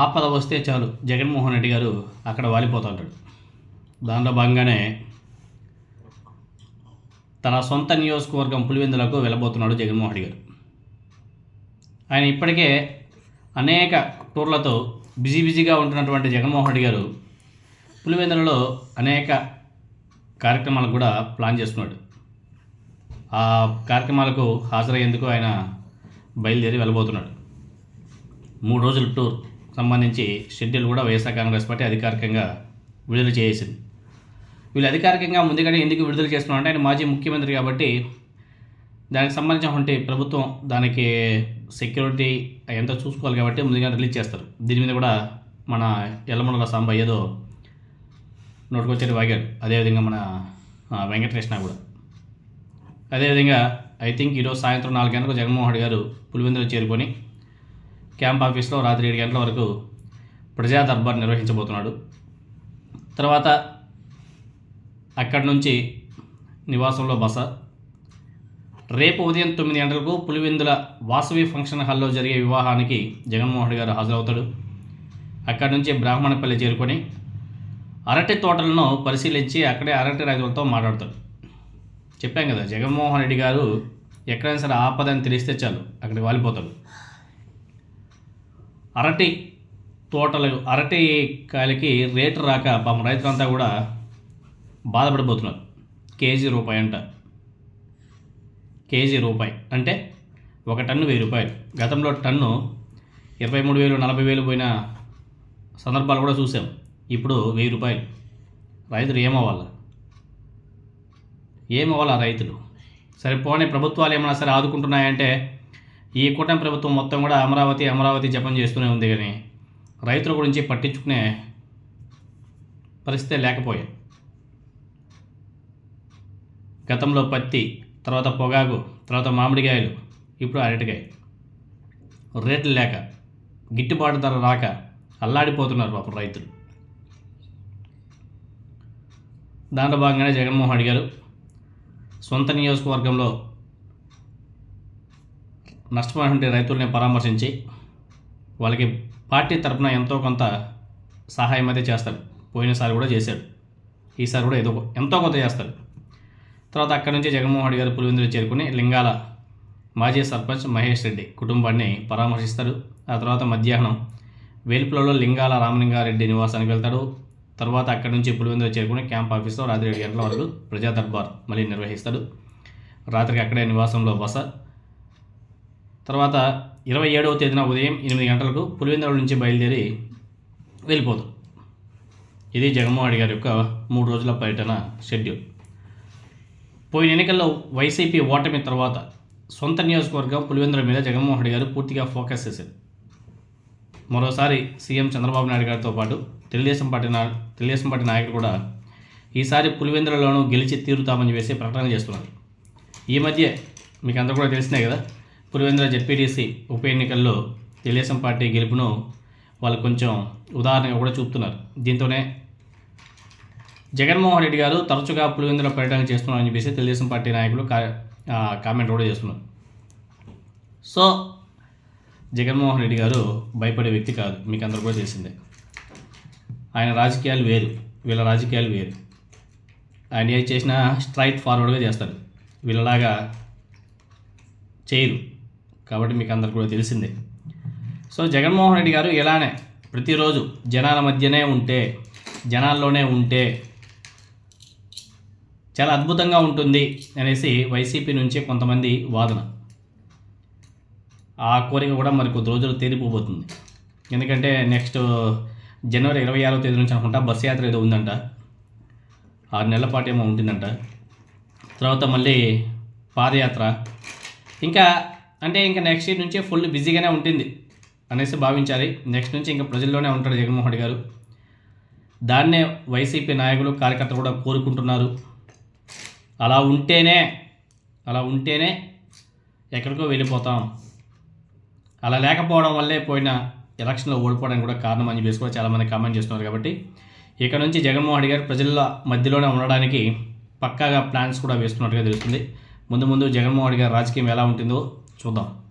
ఆపద వస్తే చాలు జగన్మోహన్ రెడ్డి గారు అక్కడ వాలిపోతుంటాడు దానిలో భాగంగానే తన సొంత నియోజకవర్గం పులివెందులకు వెళ్ళబోతున్నాడు జగన్మోహన్ రెడ్డి గారు. ఆయన ఇప్పటికే అనేక టూర్లతో బిజీ బిజీగా ఉంటున్నటువంటి జగన్మోహన్ రెడ్డి గారు పులివెందులలో అనేక కార్యక్రమాలకు కూడా ప్లాన్ చేస్తున్నాడు. ఆ కార్యక్రమాలకు హాజరయ్యేందుకు ఆయన బయలుదేరి వెళ్ళబోతున్నాడు. మూడు రోజుల టూర్. సంబంధించి షెడ్యూల్ కూడా వైఎస్ఆర్ కాంగ్రెస్ పార్టీ అధికారికంగా విడుదల చేసింది. వీళ్ళు అధికారికంగా ముందుగానే ఎందుకు విడుదల చేస్తున్నాం అంటే ఆయన మాజీ ముఖ్యమంత్రి కాబట్టి దానికి సంబంధించినటువంటి ప్రభుత్వం దానికి సెక్యూరిటీ ఎంత చూసుకోవాలి కాబట్టి ముందుగా రిలీజ్ చేస్తారు. దీని మీద కూడా మన ఎల్లమండల సాంబయ్య ఏదో నోటుకొచ్చేది వాగాడు అదేవిధంగా మన వెంకటకృష్ణ కూడా. అదేవిధంగా ఐ థింక్ ఈరోజు సాయంత్రం నాలుగు గంటలకు జగన్మోహన్ రెడ్డి గారు పులివెందులు చేరుకొని క్యాంప్ ఆఫీస్లో రాత్రి ఏడు గంటల వరకు ప్రజా దర్బార్ నిర్వహించబోతున్నాడు. తర్వాత అక్కడి నుంచి నివాసంలో బస. రేపు ఉదయం తొమ్మిది గంటలకు పులివెందుల వాసవి ఫంక్షన్ హాల్లో జరిగే వివాహానికి జగన్మోహన్ గారు హాజరవుతాడు. అక్కడి నుంచి బ్రాహ్మణపల్లి చేరుకొని అరటి తోటలను పరిశీలించి అక్కడే అరటి రైతులతో మాట్లాడతాడు. చెప్పాం కదా జగన్మోహన్ రెడ్డి గారు ఎక్కడైనా సరే ఆపదని తెలిస్తే చాలు అక్కడికి వాలిపోతాడు. అరటి తోటలు అరటి కాయలకి రేటు రాక పాపం రైతులంతా కూడా బాధపడిపోతున్నారు కేజీ రూపాయి అంట. కేజీ రూపాయి అంటే ఒక టన్ను వెయ్యి రూపాయలు. గతంలో టన్ను ఇరవై మూడు వేలు నలభై వేలు పోయిన సందర్భాలు కూడా చూసాం. ఇప్పుడు వెయ్యి రూపాయలు. రైతులు ఏమవ్వాలి? ఏమవ్వాలి ఆ రైతులు? సరే పోనీ ప్రభుత్వాలు ఏమైనా సరే ఆదుకుంటున్నాయంటే ఈ కూటమి ప్రభుత్వం మొత్తం కూడా అమరావతి అమరావతి జపం చేస్తూనే ఉంది కానీ రైతుల గురించి పట్టించుకునే పరిస్థితి లేకపోయాయి గతంలో పత్తి తర్వాత పొగాకు తర్వాత మామిడికాయలు ఇప్పుడు అరటికాయ. రేట్లు లేక గిట్టుబాటు ధర రాక అల్లాడిపోతున్నారు పాపం రైతులు. దాంట్లో భాగంగానే జగన్మోహన్ రెడ్డి గారు సొంత నియోజకవర్గంలో నష్టపోయినటువంటి రైతుల్ని పరామర్శించి వాళ్ళకి పార్టీ తరపున ఎంతో కొంత సహాయం అయితే చేస్తాడు. పోయినసారి కూడా చేశాడు. ఈసారి కూడా ఏదో ఎంతో కొంత చేస్తాడు. తర్వాత అక్కడి నుంచి జగన్మోహన్ రెడ్డి గారు పులివెందులు చేరుకుని లింగాల మాజీ సర్పంచ్ మహేష్ రెడ్డి కుటుంబాన్ని పరామర్శిస్తారు ఆ తర్వాత మధ్యాహ్నం వేల్పులలో లింగాల రామలింగారెడ్డి నివాసానికి వెళ్తాడు. తర్వాత అక్కడి నుంచి పులివెందులు చేరుకుని క్యాంప్ ఆఫీస్లో రాత్రి ఏడు గంటల వరకు ప్రజా దర్బార్ మళ్ళీ నిర్వహిస్తాడు. రాత్రికి అక్కడే నివాసంలో బస తర్వాత ఇరవై ఏడవ తేదీన ఉదయం ఎనిమిది గంటలకు పులివెందుల నుంచి బయలుదేరి వెళ్ళిపోతాడు ఇది జగన్మోహన్ గారి యొక్క మూడు రోజుల పర్యటన షెడ్యూల్. పోయిన ఎన్నికల్లో వైసీపీ ఓటమి తర్వాత సొంత నియోజకవర్గం పులివెందుల మీద జగన్మోహన్ రెడ్డి గారు పూర్తిగా ఫోకస్ చేశారు. మరోసారి సీఎం చంద్రబాబు నాయుడు గారితో పాటు తెలుగుదేశం పార్టీ నా తెలుగుదేశం పార్టీ నాయకులు కూడా ఈసారి పులివెందులలోనూ గెలిచి తీరుతామని చెప్పేసి ప్రకటన చేస్తున్నారు. ఈ మధ్య మీకు అందరూ కూడా తెలిసినాయి కదా పులివెందుల జెడ్పీటీసీ ఉప ఎన్నికల్లో తెలుగుదేశం పార్టీ గెలుపును వాళ్ళు కొంచెం ఉదాహరణగా కూడా చూపుతున్నారు. దీంతోనే జగన్మోహన్ రెడ్డి గారు తరచుగా పులివెందుల పర్యటన చేస్తున్నారని చెప్పేసి తెలుగుదేశం పార్టీ నాయకులు కా కామెంట్ కూడా చేస్తున్నారు. సో జగన్మోహన్ రెడ్డి గారు భయపడే వ్యక్తి కాదు మీకు అందరూ కూడా తెలిసిందే. ఆయన రాజకీయాలు వేరు వీళ్ళ రాజకీయాలు వేరు. ఆయన ఏది చేసినా స్ట్రైట్ ఫార్వర్డ్గా చేస్తారు. వీళ్ళలాగా చేయరు. కాబట్టి మీకు అందరు కూడా తెలిసిందే. సో జగన్మోహన్ రెడ్డి గారు ఇలానే ప్రతిరోజు జనాల మధ్యనే ఉంటే జనాల్లోనే ఉంటే చాలా అద్భుతంగా ఉంటుంది అనేసి వైసీపీ నుంచి కొంతమంది వాదన. ఆ కోరిక కూడా మరి కొద్ది రోజులు తేలిపోబోతుంది. ఎందుకంటే నెక్స్ట్ జనవరి ఇరవై ఆరో తేదీ నుంచి అనుకుంటా బస్సు యాత్ర ఏదో ఉందంట. ఆరు నెలల పాటు ఏమో ఉంటుందంట. తర్వాత మళ్ళీ పాదయాత్ర. ఇంకా అంటే ఇంకా నెక్స్ట్ ఇయర్ నుంచి ఫుల్ బిజీగానే ఉంటుంది అనేసి భావించాలి. నెక్స్ట్ నుంచి ఇంకా ప్రజల్లోనే ఉంటాడు జగన్మోహన్ రెడ్డి గారు. దాన్నే వైసీపీ నాయకులు కార్యకర్తలు కూడా కోరుకుంటున్నారు. అలా ఉంటేనే అలా ఉంటేనే ఎక్కడికో వెళ్ళిపోతాం. అలా లేకపోవడం వల్లే పోయిన ఎలక్షన్లో ఓడిపోవడానికి కూడా కారణం అని చెప్పేసి కూడా చాలామంది కామెంట్ చేస్తున్నారు కాబట్టి ఇక నుంచి జగన్మోహన్ రెడ్డి గారు ప్రజల మధ్యలోనే ఉండడానికి పక్కాగా ప్లాన్స్ కూడా వేస్తున్నట్టుగా తెలుస్తుంది. ముందు ముందు జగన్మోహన్ రెడ్డి గారి రాజకీయం ఎలా ఉంటుందో 조다